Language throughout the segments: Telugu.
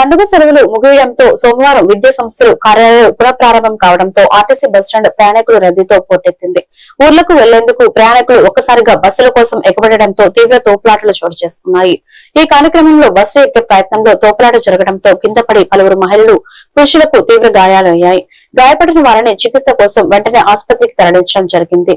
పండుగ సెలవులు ముగియడంతో సోమవారం విద్యా సంస్థలు కార్యాలయాలు పునఃప్రారంభం కావడంతో ఆర్టీసీ బస్టాండ్ ప్రయాణికుల రద్దీతో పోటెత్తింది. ఊర్లకు వెళ్ళేందుకు ప్రయాణికులు ఒక్కసారిగా బస్సుల కోసం ఎగబడడంతో తీవ్ర తోపులాటలు చోటు చేసుకున్నాయి. ఈ కార్యక్రమంలో బస్సు ఎక్కే ప్రయత్నంలో తోపులాట జరగడంతో కింద పడి పలువురు మహిళలు పురుషులకు తీవ్ర గాయాలయ్యాయి. గాయపడిన వారిని చికిత్స కోసం వెంటనే ఆసుపత్రికి తరలించడం జరిగింది.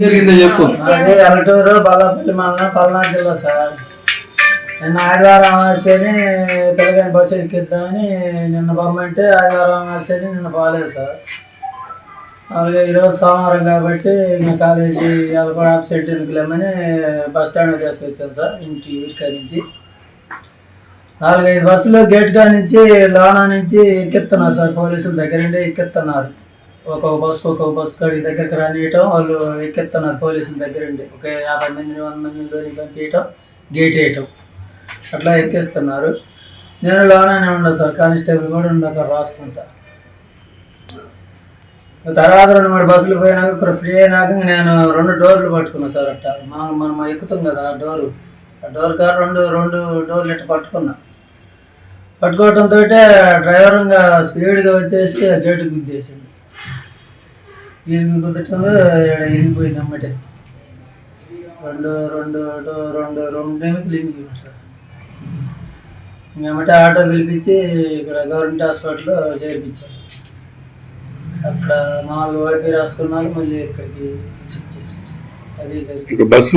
జరిగిందో చెప్పు. అది అల్లటూరు బల్లపల్లి మండలం పల్నాడు జిల్లా సార్. నిన్న ఆదివారం అమావాస్యని పిల్లగాని బస్సు ఎక్కిద్దామని నిన్న బొమ్మంటే ఆదివారం వచ్చేది నిన్న బాగాలేదు సార్. అలాగే ఈరోజు సోమవారం కాబట్టి ఇంకా కాలేజీ వాళ్ళు కూడా అబ్సెంట్ ఎందుకులేమని బస్ స్టాండ్ తీసుకొచ్చాను సార్ ఇంటి ఊరికా నుంచి. నాలుగైదు బస్సులు గేట్ కా నుంచి లోనా నుంచి ఎక్కిస్తున్నారు సార్ పోలీసుల దగ్గర నుండి ఎక్కిస్తున్నారు. ఒక బస్సు ఒక బస్సు కాడి దగ్గరికి రానియటం వాళ్ళు ఎక్కిస్తున్నారు పోలీసుల దగ్గర ఉండి ఒక యాభై మంది వంద మంది లోని పంపించటం గేట్ వేయటం. అట్లా ఎక్కిస్తున్నారు. నేను లోనే ఉండదు సార్ కానిస్టేబుల్ కూడా ఉండి అక్కడ రాసుకుంటా. తర్వాత రెండు మూడు బస్సులు పోయినాక ఇక్కడ ఫ్రీ అయినాక నేను రెండు డోర్లు పట్టుకున్నా సార్ అట్ట. మనం మనం ఎక్కుతాం కదా ఆ డోరు. ఆ డోర్ కార్ రెండు రెండు డోర్లు ఇట్ట పట్టుకున్నా. పట్టుకోవడంతో డ్రైవర్ ఇంకా స్పీడ్గా వచ్చేసి ఆ గేటు గుద్దేసింది ఇరిగి గుద్దటంలో ఇక్కడ ఇరిగిపోయింది అమ్మటే రెండు రెండు రెండు రెండు టైంకి ఇరిగిపోయింది సార్ ఇంకమ్మటే ఆటో పిలిపించి ఇక్కడ గవర్నమెంట్ హాస్పిటల్లో చేర్పించారు అక్కడ నాలుగు వైపు రాసుకున్నాక మళ్ళీ ఇక్కడికి షిఫ్ట్ చేశారు. అదే జరిగింది. బస్సు